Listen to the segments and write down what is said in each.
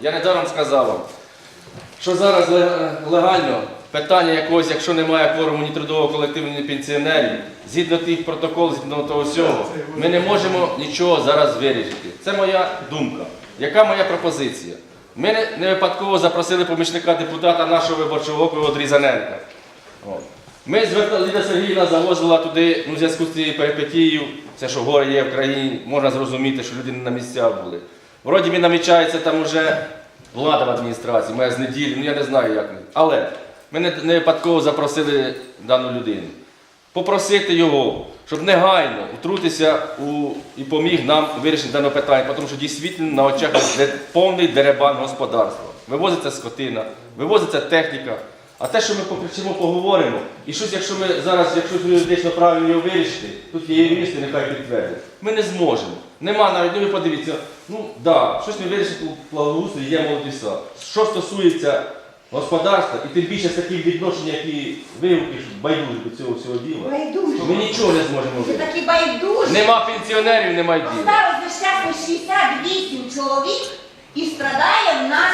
Я недаром сказав вам, що зараз легально питання якогось, якщо немає кворуму ні трудового колективу, ні пенсіонерів, згідно тих протоколів, згідно того всього, ми не можемо нічого зараз вирішити. Це моя думка. Яка моя пропозиція? Ми не, випадково запросили помічника депутата нашого виборчого округу Дрізаненка. Ми звертали, Ліда Сергіївна завозила туди, ну, в зв'язку з цією перипетією, це що горе є в країні, можна зрозуміти, що люди не на місцях були. Вроді би намічається там уже влада в адміністрації, моя з неділі, ну я не знаю як. Але ми не, випадково запросили дану людину. Попросити його, щоб негайно втрутитися у, і поміг нам у вирішенні даного питання, тому що дійсно на очах повний деребан господарства. Вивозиться скотина, вивозиться техніка. А те, що ми покричимо, поговоримо, і щось, якщо ми зараз, якщо юридично правильно його вирішити, тут є юристи, нехай підтвердять. Ми не зможемо. Нема навіть, ну ви подивіться, ну да, щось ми вирішити у плавоустрій, є молоді сад. Що стосується господарства, і тим більше з таких відношень, які вигуки байдужі до цього всього діла, Байдуже. ми нічого не зможемо Ви вирішити. такі байдужі. Нема пенсіонерів, немає діла. Осталось нещасно 68 чоловік і страдає в нас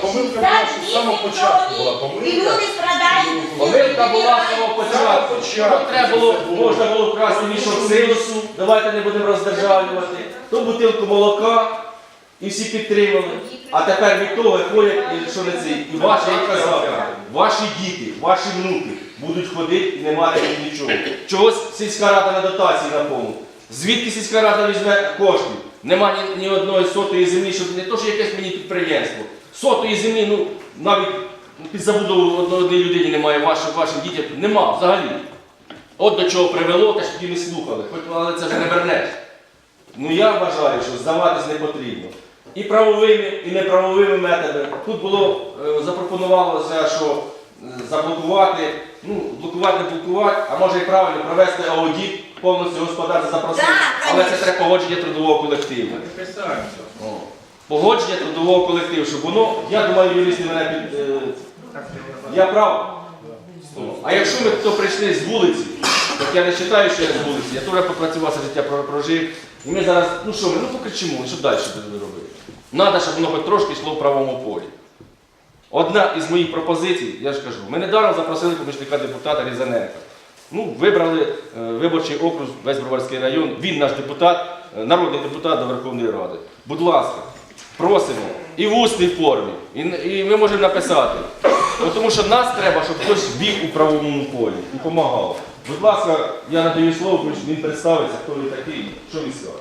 помилка була, з самого 68 початку була чоловік. помилка. І люди страдають. Помилка була з самого початку. початку. Треба було, можна було вкрасти мішок силосу, давайте не будемо роздержавлювати, ту бутилку молока, і всі підтримали. А тепер від того ходять, і що не це, і ваші, я й казав, ваші діти, ваші внуки будуть ходити і не мати нічого. Чогось сільська рада на дотації на повну. Звідки сільська рада візьме коштів? Нема ні, ні одної сотої землі, щоб не то, що якесь мені підприємство. Сотої землі, ну навіть під забудову одної людині немає вашим, вашим дітям. Нема взагалі. От до чого привело, те, що ті не слухали. Хоч, але це вже не вернеш. Ну я вважаю, що здаватись не потрібно. І правовими, і неправовими методами. Тут було е, запропонувалося, що заблокувати, ну, блокувати, не блокувати, а може і правильно провести аудит повністю господарства запросити. Так, Але це конечно. треба погодження трудового колективу. Писаємося. О. Погодження трудового колективу, щоб воно, я думаю, юристи мене під. е, я прав. А якщо ми то прийшли з вулиці, так я не вважаю, що я з вулиці, я теж попрацював все життя про- прожив. І ми зараз, ну що ми, ну покричимо, що далі будемо робити? Треба, щоб воно хоч трошки йшло в правому полі. Одна із моїх пропозицій, я ж кажу, ми недавно запросили помічника депутата Різаненка. Ну, вибрали е, виборчий округ, весь Броварський район, він наш депутат, е, народний депутат до Верховної Ради. Будь ласка, просимо і в усній формі, і, і ми можемо написати. Бо Тому що нас треба, щоб хтось біг у правовому полі і допомагав. Будь ласка, я надаю слово, він представиться, хто він такий, що він скаже.